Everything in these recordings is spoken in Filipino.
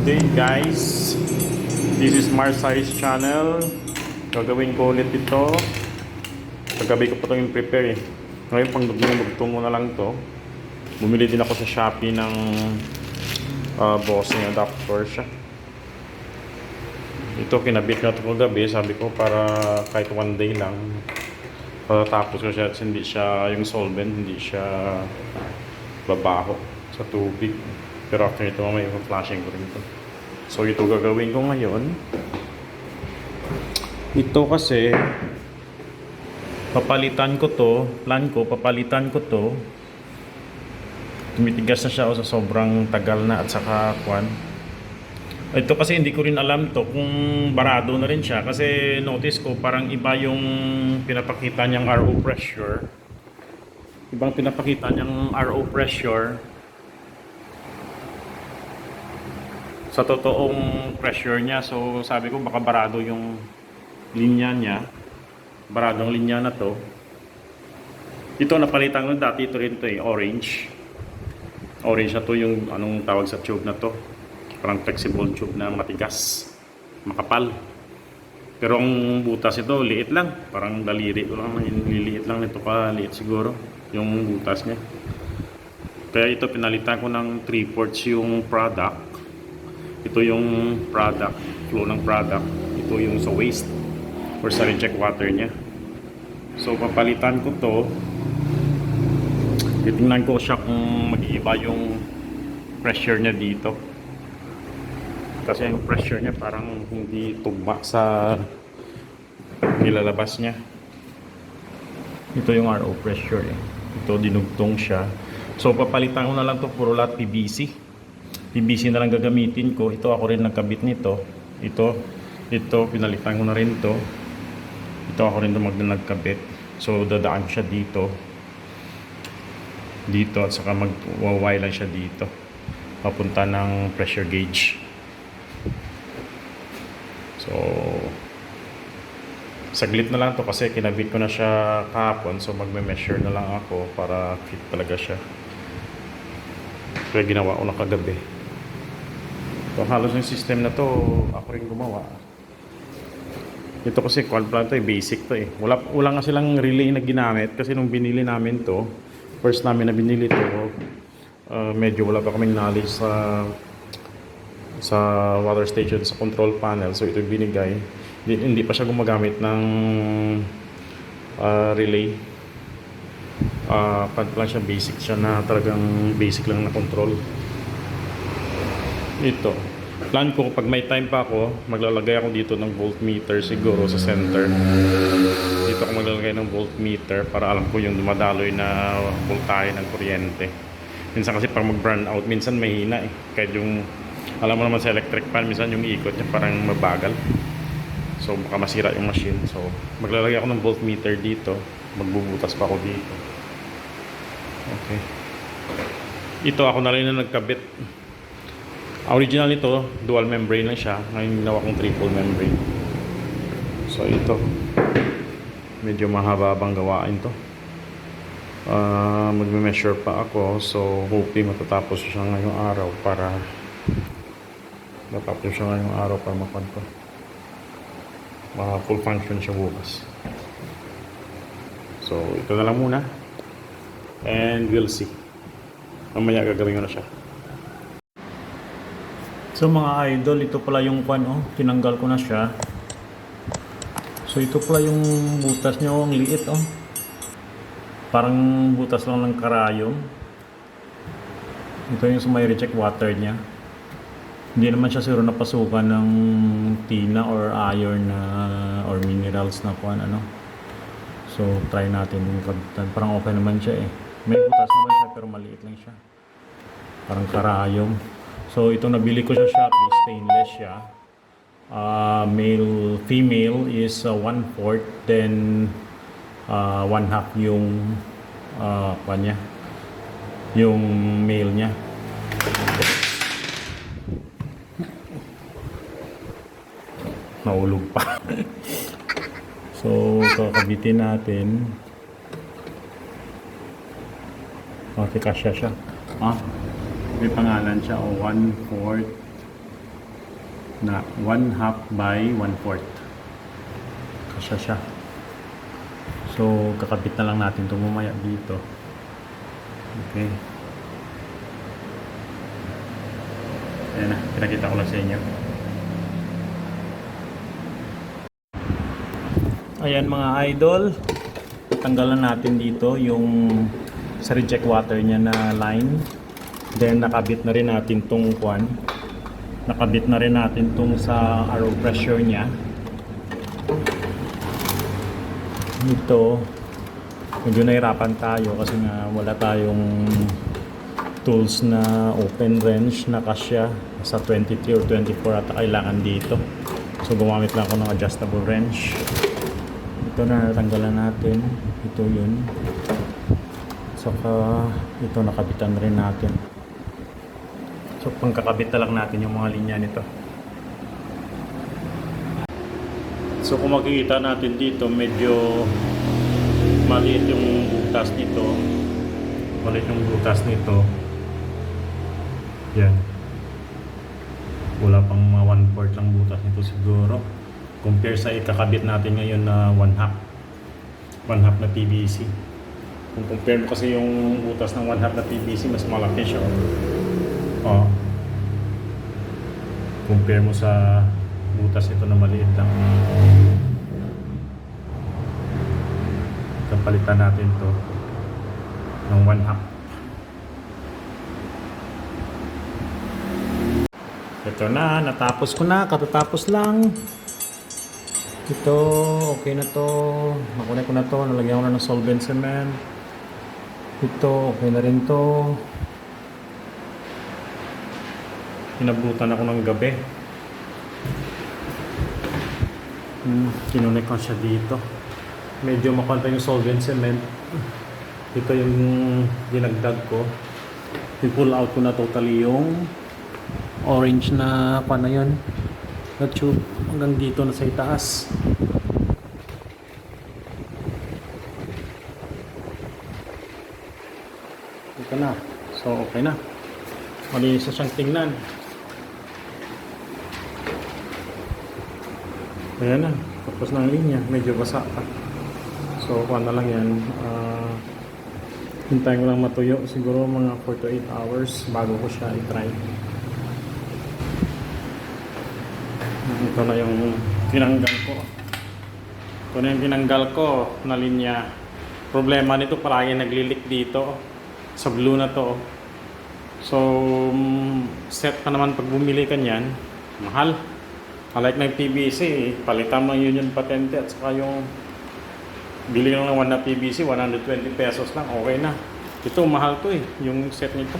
Good day guys. This is Marsize channel. Gagawin ko ulit ito. Kagabi ko pa itong prepare eh. Ngayon pang dugtong mo na lang to. Bumili din ako sa Shopee ng uh, bossing adapter siya. Ito kinabit na ito kagabi. Sabi ko para kahit one day lang. Patatapos ko siya. Hindi siya yung solvent. Hindi siya babaho sa tubig. Pero after ito mamaya flashing ko rin ito. So ito gagawin ko ngayon. Ito kasi papalitan ko to, plan ko papalitan ko to. Tumitigas na siya o sa sobrang tagal na at saka kwan. Ito kasi hindi ko rin alam to kung barado na rin siya kasi notice ko parang iba yung pinapakita niyang RO pressure. Ibang pinapakita niyang RO pressure sa totoong pressure niya. So sabi ko baka barado yung linya niya. Baradong linya na to. Ito napalitan ko dati ito rin to eh, orange. Orange na to yung anong tawag sa tube na to. Parang flexible tube na matigas. Makapal. Pero ang butas ito, liit lang. Parang daliri ko lang. Liliit lang nito ka, liit siguro. Yung butas niya. Kaya ito pinalitan ko ng 3 ports yung product ito yung product, flow ng product. Ito yung sa waste or sa reject water niya. So papalitan ko to. Titingnan ko siya kung mag-iiba yung pressure niya dito. Kasi yung pressure niya parang hindi tugma sa nilalabas niya. Ito yung RO pressure eh. Ito dinugtong siya. So papalitan ko na lang to puro lahat PVC. PVC na lang gagamitin ko. Ito ako rin nagkabit nito. Ito, ito, pinalitan ko na rin to. Ito ako rin nagkabit. So, dadaan siya dito. Dito at saka mag-wire lang siya dito. Papunta ng pressure gauge. So, saglit na lang to kasi kinabit ko na siya kahapon. So, magme-measure na lang ako para fit talaga siya. Kaya ginawa ko na kagabi. So, halos yung system na to, ako rin gumawa. Ito kasi, quad plan to eh, basic to eh. Wala, wala nga silang relay na ginamit kasi nung binili namin to, first namin na binili to, uh, medyo wala pa kaming knowledge sa sa water station, sa control panel. So, ito binigay. Hindi, hindi pa siya gumagamit ng uh, relay. Uh, quad plan siya, basic siya na talagang basic lang na control. Ito. Plan ko pag may time pa ako, maglalagay ako dito ng voltmeter siguro sa center. Dito ako maglalagay ng voltmeter para alam ko yung dumadaloy na voltahe ng kuryente. Minsan kasi pag mag-burn out, minsan mahina eh. Kahit yung, alam mo naman sa electric fan, minsan yung ikot niya parang mabagal. So baka masira yung machine. So maglalagay ako ng voltmeter dito. Magbubutas pa ako dito. Okay. Ito ako na rin na nagkabit. Original nito, dual membrane lang siya. Ngayon ginawa kong triple membrane. So ito. Medyo mahaba bang gawain to. Uh, magme-measure pa ako. So hopefully matatapos siya ngayong araw para matapos siya ngayong araw para makuha ko. Maka full function siya bukas. So ito na lang muna. And we'll see. Mamaya gagawin ko na siya. So mga idol, ito pala yung kwan oh, tinanggal ko na siya. So ito pala yung butas niya oh, ang liit oh. Parang butas lang ng karayom. Ito yung sa may reject water niya. Hindi naman siya siguro napasukan ng tina or iron na or minerals na kwan ano. So try natin yung kabitan. Parang okay naman siya eh. May butas naman siya pero maliit lang siya. Parang karayom. So ito nabili ko sa Shopee, stainless siya. Uh, male, female is uh, one fourth, then uh, one half yung uh, kanya, yung male niya. Naulog pa. so kakabitin natin. Okay, kasya siya. Ah, may pangalan siya o one fourth na 1 half by 1 fourth. Kasya siya. So, kakabit na lang natin ito mamaya dito. Okay. Ayan na, pinakita ko lang sa inyo. Ayan mga idol, tanggalan natin dito yung sa reject water niya na line. Then nakabit na rin natin tong kwan. Nakabit na rin natin tong sa arrow pressure niya. Ito, medyo nahirapan tayo kasi nga wala tayong tools na open range na kasya sa 23 or 24 at kailangan dito. So gumamit lang ako ng adjustable wrench. Ito na natanggalan natin. Ito yun. Saka ito nakabitan rin natin. So pangkakabit na lang natin yung mga linya nito. So kung makikita natin dito, medyo maliit yung butas nito. Maliit yung butas nito. Yan. Wala pang mga 1 fourth lang butas nito siguro. Compare sa ikakabit natin ngayon na 1 half. 1 half na PVC. Kung compare mo kasi yung butas ng 1 half na PVC, mas malaki siya. Oh. Compare mo sa butas ito na maliit lang. Kapalitan natin to ng 1 half. Ito na, natapos ko na, katatapos lang. Ito, okay na to. Nakunay ko na to, nalagyan ko na ng solvent cement. Ito, okay na rin to. Pinabutan ako ng gabi. Hmm, kinunik ko siya dito. Medyo makanta yung solvent cement. Ito yung dinagdag ko. I-pull out ko na totally yung orange na pa na yun. Na tube hanggang dito na sa itaas. Ito na. So, okay na. Malinis na siyang tingnan. Ayan na. Tapos na ang linya. Medyo basa pa. So, kuha na lang yan. Ah, hintayin ko lang matuyo. Siguro mga 4 to 8 hours bago ko siya i-try. Ito na yung tinanggal ko. Ito na yung tinanggal ko na linya. Problema nito palagi naglilik dito sa blue na to. So, mm, set pa naman pag bumili ka niyan, mahal. Unlike ng PVC, palitan mo yun yung patente at saka yung bili lang ng 1 na PVC, 120 pesos lang, okay na. Ito, mahal to eh, yung set nito.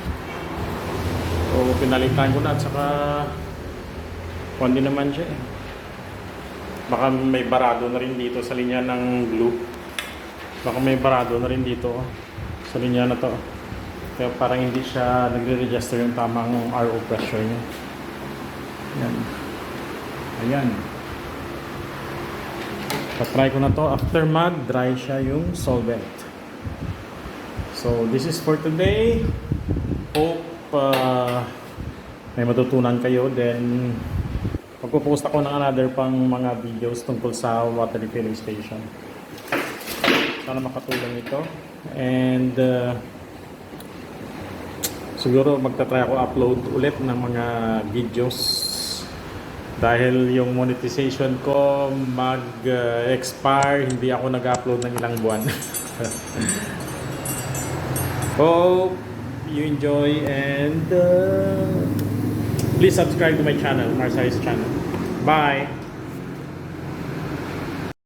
So, pinalitan ko na at saka kung din naman siya eh. Baka may barado na rin dito sa linya ng blue. Baka may barado na rin dito oh, sa linya na to. Kaya parang hindi siya nagre-register yung tamang RO pressure niya. Yan. Ayan. Patry ko na to. After mag-dry siya yung solvent. So, this is for today. Hope uh, may matutunan kayo. Then, magpo-post ako ng another pang mga videos tungkol sa water refilling station. Sana makatulong ito. And, uh, siguro magta-try ako upload ulit ng mga videos dahil yung monetization ko mag-expire, hindi ako nag-upload ng ilang buwan. Hope you enjoy and uh, please subscribe to my channel, Marsai's channel. Bye!